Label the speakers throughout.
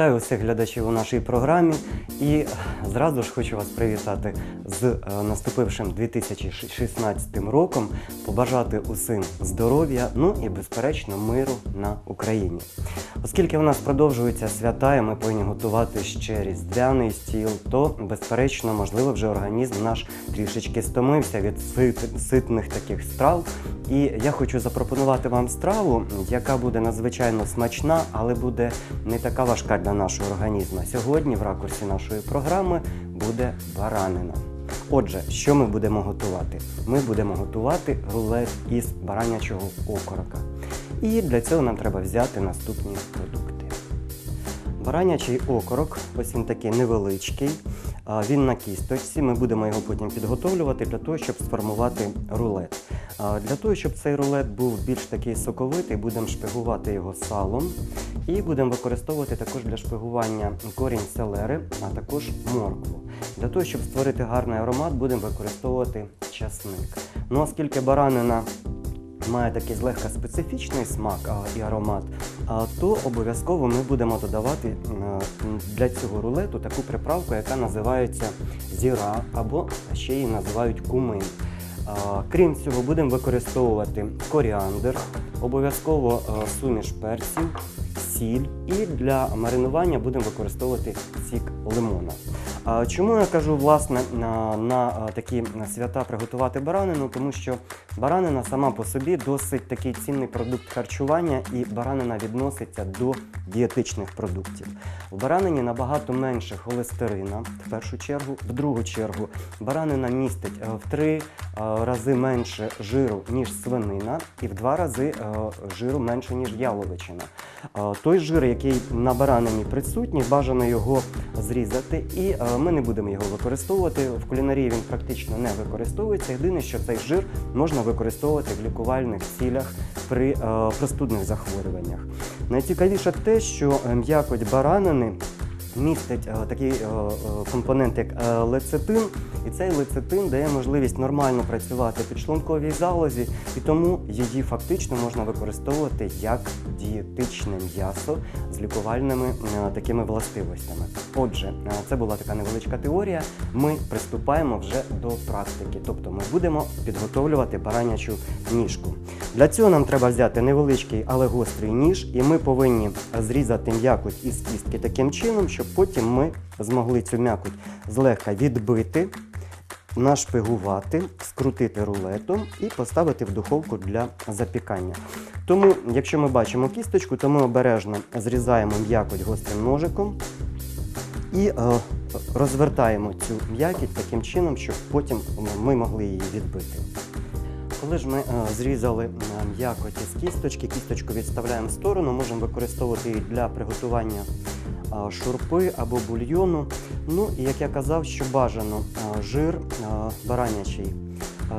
Speaker 1: Вітаю усіх глядачів у нашій програмі і зразу ж хочу вас привітати з е, наступившим 2016 роком, побажати усім здоров'я, ну і безперечно миру на Україні. Оскільки у нас продовжуються свята, і ми повинні готувати ще різдвяний стіл, то безперечно, можливо, вже організм наш трішечки стомився від сит- ситних таких страв. І я хочу запропонувати вам страву, яка буде надзвичайно смачна, але буде не така важка для нашого організму. Сьогодні, в ракурсі нашої програми, буде баранина. Отже, що ми будемо готувати? Ми будемо готувати рулет із баранячого окорока. І для цього нам треба взяти наступні продукти. Баранячий окорок, ось він такий невеличкий. Він на кісточці. Ми будемо його потім підготовлювати для того, щоб сформувати рулет. Для того, щоб цей рулет був більш такий соковитий, будемо шпигувати його салом і будемо використовувати також для шпигування корінь селери, а також моркву. Для того, щоб створити гарний аромат, будемо використовувати часник. Ну, оскільки баранина має такий злегка специфічний смак і аромат, то обов'язково ми будемо додавати для цього рулету таку приправку, яка називається зіра або ще її називають кумин. Крім цього, будемо використовувати коріандр, обов'язково е, суміш перців, сіль і для маринування будемо використовувати сік лимона. Чому я кажу власне на, е, такі свята приготувати баранину? Тому що баранина сама по собі досить такий цінний продукт харчування, і баранина відноситься до дієтичних продуктів. В баранині набагато менше холестерина, в першу чергу, в другу чергу баранина містить е, в три е, рази менше жиру, ніж свинина, і в два рази жиру менше, ніж яловичина. Той жир, який на баранині присутній, бажано його зрізати, і ми не будемо його використовувати. В кулінарії він практично не використовується. Єдине, що цей жир можна використовувати в лікувальних цілях при е, простудних захворюваннях. Найцікавіше те, що е, м'якоть баранини містить е, такий компонент, як лецитин, і цей лецитин дає можливість нормально працювати підшлунковій залозі, і тому її фактично можна використовувати як дієтичне м'ясо з лікувальними е, такими властивостями. Отже, е, це була така невеличка теорія. Ми приступаємо вже до практики, тобто ми будемо підготовлювати баранячу ніжку. Для цього нам треба взяти невеличкий, але гострий ніж, і ми повинні зрізати м'якоть із кістки таким чином, щоб потім ми змогли цю м'якоть злегка відбити, нашпигувати, скрутити рулетом і поставити в духовку для запікання. Тому, якщо ми бачимо кісточку, то ми обережно зрізаємо м'якоть гострим ножиком і е, розвертаємо цю м'якіть таким чином, щоб потім ми могли її відбити. Коли ж ми е, зрізали е, м'якоть із кісточки, кісточку відставляємо в сторону, можемо використовувати її для приготування шурпи або бульйону. Ну і як я казав, що бажано жир баранячий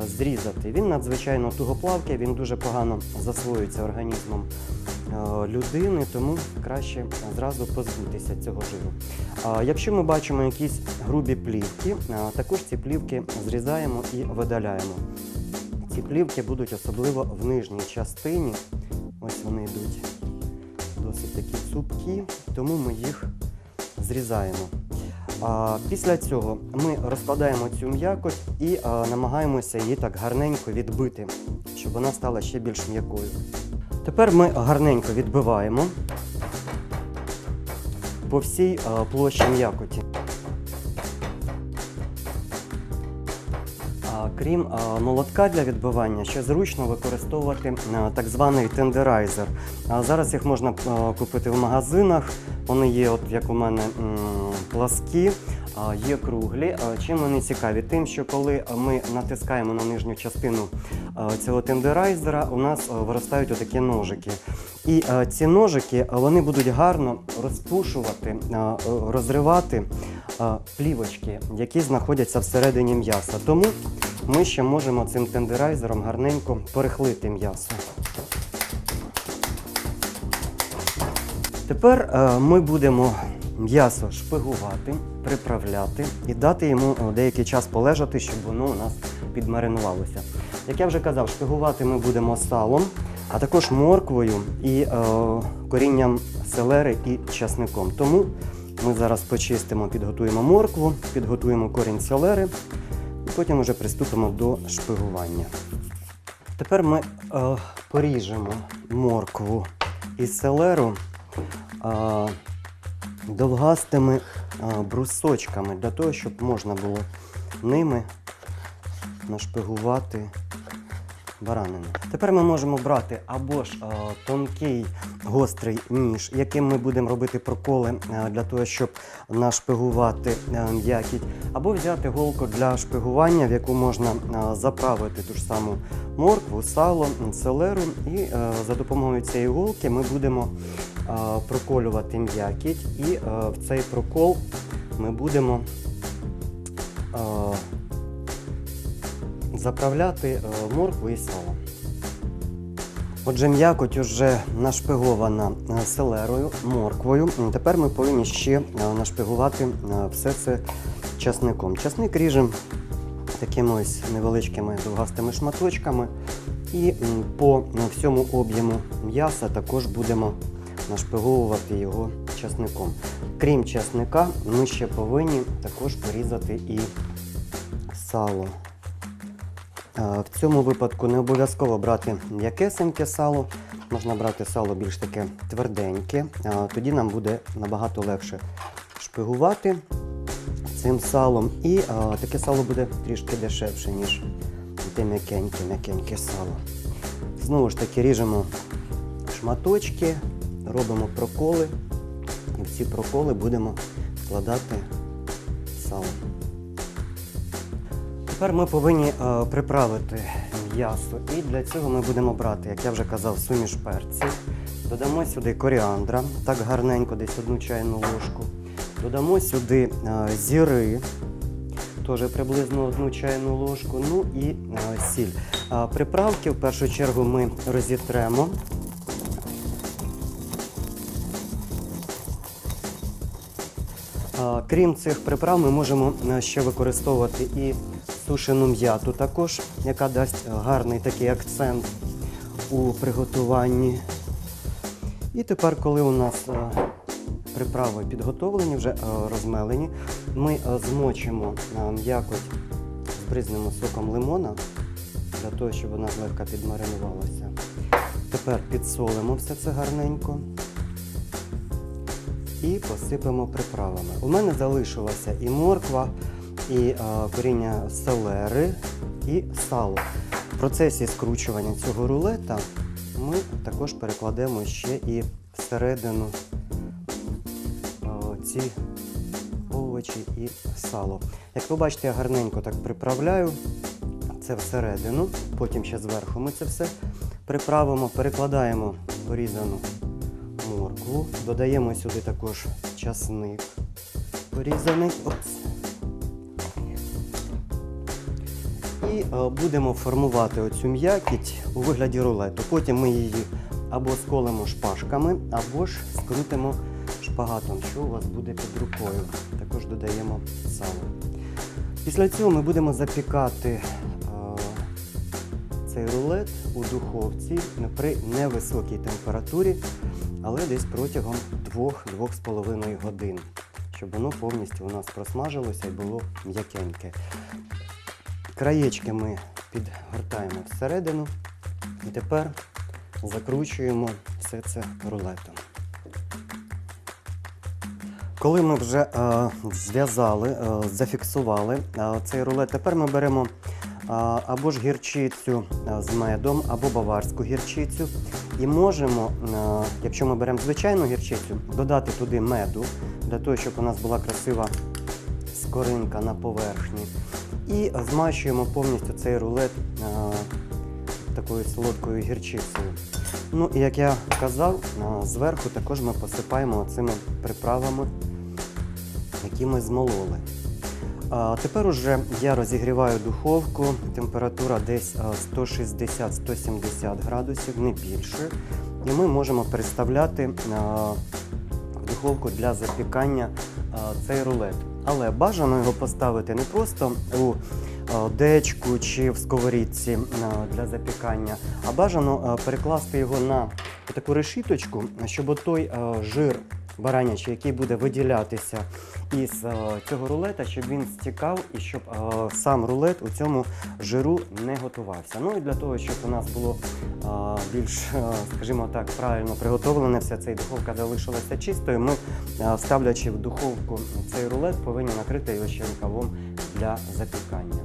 Speaker 1: зрізати. Він надзвичайно тугоплавкий, він дуже погано засвоюється організмом людини, тому краще зразу позбутися цього жиру. Якщо ми бачимо якісь грубі плівки, також ці плівки зрізаємо і видаляємо. Ці плівки будуть особливо в нижній частині. Ось вони йдуть досить такі цупкі, тому ми їх зрізаємо. Після цього ми розкладаємо цю м'якоть і намагаємося її так гарненько відбити, щоб вона стала ще більш м'якою. Тепер ми гарненько відбиваємо по всій площі м'якоті. Крім молотка для відбивання, ще зручно використовувати так званий тендерайзер. Зараз їх можна купити в магазинах. Вони є, от як у мене, пласкі, є круглі. Чим вони цікаві? Тим, що коли ми натискаємо на нижню частину цього тендерайзера, у нас виростають отакі ножики. І ці ножики вони будуть гарно розпушувати, розривати плівочки, які знаходяться всередині м'яса. Тому ми ще можемо цим тендерайзером гарненько перехлити м'ясо. Тепер е, ми будемо м'ясо шпигувати, приправляти і дати йому е, деякий час полежати, щоб воно у нас підмаринувалося. Як я вже казав, шпигувати ми будемо салом, а також морквою і е, корінням селери і часником. Тому ми зараз почистимо, підготуємо моркву, підготуємо корінь селери потім вже приступимо до шпигування. Тепер ми е, поріжемо моркву і селеру е, довгастими е, брусочками для того, щоб можна було ними нашпигувати баранину. Тепер ми можемо брати або ж е, тонкий гострий ніж, яким ми будемо робити проколи е, для того, щоб нашпигувати е, м'якіть, або взяти голку для шпигування, в яку можна заправити ту ж саму моркву, сало, селеру. І за допомогою цієї голки ми будемо проколювати м'якіть, і в цей прокол ми будемо. Заправляти е, моркву і сало. Отже, м'якоть вже нашпигована е, селерою, морквою. Тепер ми повинні ще е, нашпигувати все це часником. Часник ріжемо такими ось невеличкими довгастими шматочками. І по всьому об'єму м'яса також будемо нашпиговувати його часником. Крім часника, ми ще повинні також порізати і сало. В цьому випадку не обов'язково брати м'якесеньке сало, можна брати сало більш таке тверденьке, тоді нам буде набагато легше шпигувати цим салом. І таке сало буде трішки дешевше, ніж те м'якеньке, м'якеньке сало. Знову ж таки ріжемо шматочки, робимо проколи, і в ці проколи будемо складати Тепер ми повинні е, приправити м'ясо. І для цього ми будемо брати, як я вже казав, суміш перців. Додамо сюди коріандра, так гарненько, десь одну чайну ложку. Додамо сюди е, зіри, теж приблизно одну чайну ложку. Ну і е, сіль. Е, приправки в першу чергу ми розітремо. Крім цих приправ, ми можемо е, ще використовувати і сушену м'яту також, яка дасть гарний такий акцент у приготуванні. І тепер, коли у нас е, приправи підготовлені, вже е, розмелені, ми е, змочимо м'якоть збризнемо соком лимона для того, щоб вона злегка підмаринувалася. Тепер підсолимо все це гарненько і посипемо приправами. У мене залишилася і морква, і е, коріння селери, і сало. В процесі скручування цього рулета ми також перекладемо ще і всередину е, ці овочі і сало. Як ви бачите, я гарненько так приправляю це всередину, потім ще зверху ми це все приправимо, перекладаємо порізану моркву, додаємо сюди також часник порізаний. Опс. І е, будемо формувати оцю м'якіть у вигляді рулету. Потім ми її або сколимо шпажками, або ж скрутимо шпагатом, що у вас буде під рукою. Також додаємо сало. Після цього ми будемо запікати е, цей рулет у духовці при невисокій температурі, але десь протягом 2-2,5 годин, щоб воно повністю у нас просмажилося і було м'якеньке. Краєчки ми підгортаємо всередину і тепер закручуємо все це рулетом. Коли ми вже е, зв'язали, е, зафіксували е, цей рулет, тепер ми беремо е, або ж гірчицю е, з медом, або баварську гірчицю. І можемо, е, якщо ми беремо звичайну гірчицю, додати туди меду, для того, щоб у нас була красива скоринка на поверхні. І змащуємо повністю цей рулет е, такою солодкою гірчицею. Ну і як я казав, е, зверху також ми посипаємо цими приправами, які ми змололи. Тепер уже я розігріваю духовку, температура десь е, 160-170 градусів, не більше. І ми можемо переставляти е, в духовку для запікання е, цей рулет. Але бажано його поставити не просто у е, дечку чи в сковорідці е, для запікання, а бажано е, перекласти його на таку решіточку, щоб той жир баранячий, який буде виділятися із е, цього рулета, щоб він стікав і щоб е, сам рулет у цьому жиру не готувався. Ну і для того, щоб у нас було е, більш, скажімо так, правильно приготовлене все це і духовка залишилася чистою, ми, ставлячи в духовку цей рулет, повинні накрити його ще рукавом для запікання.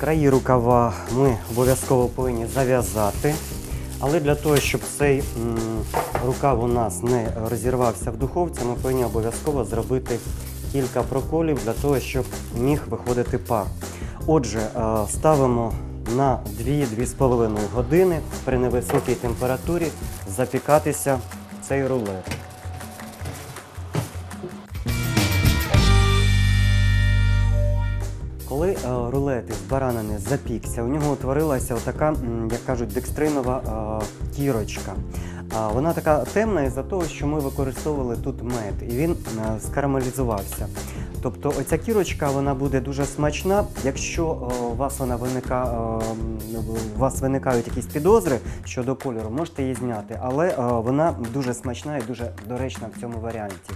Speaker 1: Краї рукава ми обов'язково повинні зав'язати. Але для того, щоб цей рукав у нас не розірвався в духовці, ми повинні обов'язково зробити кілька проколів для того, щоб міг виходити пар. Отже, е, ставимо на 2-2,5 години при невисокій температурі запікатися цей рулет. Коли е, рулет із баранини запікся, у нього утворилася така, як кажуть, декстринова е, кірочка. Вона така темна із-за того, що ми використовували тут мед, і він е, скарамелізувався. Тобто оця кірочка вона буде дуже смачна. Якщо у вас вона виника, у вас виникають якісь підозри щодо кольору, можете її зняти, але вона дуже смачна і дуже доречна в цьому варіанті.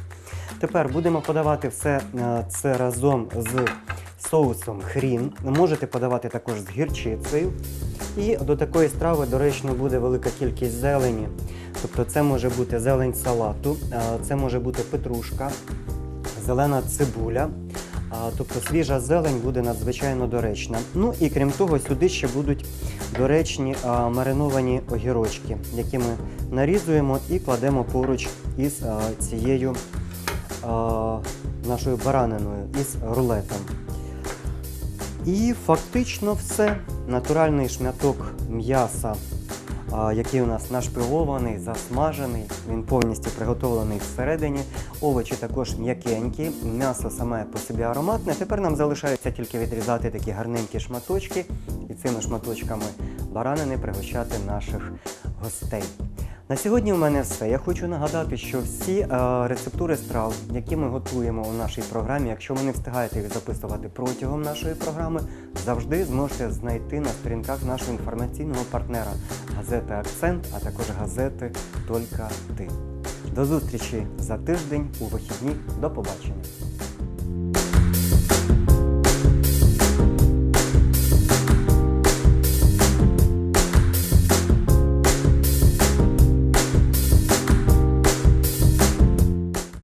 Speaker 1: Тепер будемо подавати все це разом з соусом хрін. Можете подавати також з гірчицею. І до такої страви доречно буде велика кількість зелені. Тобто це може бути зелень салату, е, це може бути петрушка, зелена цибуля. Тобто свіжа зелень буде надзвичайно доречна. Ну і крім того, сюди ще будуть доречні мариновані огірочки, які ми нарізуємо і кладемо поруч із цією нашою бараниною, із рулетом. І фактично все. Натуральний шматок м'яса, який у нас нашпигований, засмажений. Він повністю приготовлений всередині. Овочі також м'якенькі, м'ясо саме по собі ароматне. Тепер нам залишається тільки відрізати такі гарненькі шматочки і цими шматочками баранини пригощати наших гостей. На сьогодні у мене все. Я хочу нагадати, що всі е, рецептури страв, які ми готуємо у нашій програмі, якщо ви не встигаєте їх записувати протягом нашої програми, завжди зможете знайти на сторінках нашого інформаційного партнера газети Акцент, а також газети Тільки ти. До зустрічі за тиждень у вихідні. До побачення.